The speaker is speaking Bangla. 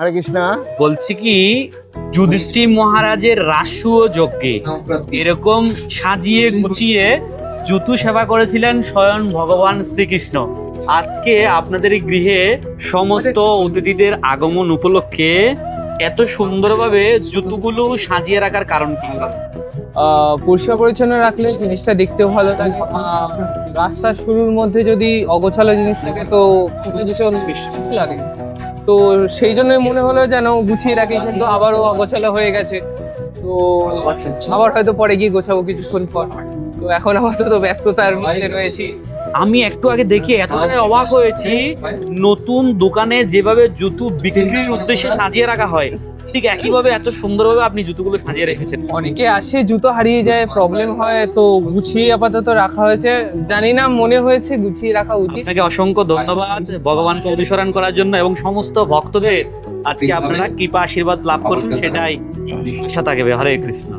হরে কৃষ্ণ। বলছি কি যুধিষ্ঠির মহারাজের রাসু ও যজ্ঞে এরকম সাজিয়ে গুছিয়ে জুতু সেবা করেছিলেন স্বয়ং ভগবান শ্রীকৃষ্ণ। আজকে আপনাদের এই গৃহে সমস্ত অতিথিদের আগমন উপলক্ষে এত সুন্দরভাবে জুতুগুলো সাজিয়ে রাখার কারণ কি? আহ, পরিষ্কার পরিচ্ছন্ন রাখলে জিনিসটা দেখতেও ভালো লাগে। আহ, রাস্তার শুরুর মধ্যে যদি অগোছালো জিনিস থাকে তো ভীষণ লাগে। তো সেই জন্যই মনে হলো যেন গুছিয়ে রাখি, কিন্তু আবারও অগোছালো হয়ে গেছে। তো আবার হয়তো পরে গিয়ে গোছাবো কিছুক্ষণ পর। তো এখন আপাতত ব্যস্ততার মধ্যে রয়েছি। আমি একটু আগে দেখি, এতটাই অবাক হয়েছি, নতুন দোকানে যেভাবে জুতো বিক্রির উদ্দেশ্যে সাজিয়ে রাখা হয়। ঠিক একইভাবে এত সুন্দরভাবে আপনি জুতোগুলো সাজিয়ে রেখেছেন। অনেকে আসে জুতো হারিয়ে যায় প্রবলেম হয় তো গুছিয়ে আপাতত রাখা হয়েছে। জানি না মনে হয়েছে গুছিয়ে রাখা উচিত। আপনাকে অসংখ্য ধন্যবাদ ভগবানকে অনুসরণ করার জন্য এবং সমস্ত ভক্তদের আজকে আপনারা কৃপা আশীর্বাদ লাভ করুন সেটাই আশা থাকবে হরে কৃষ্ণ।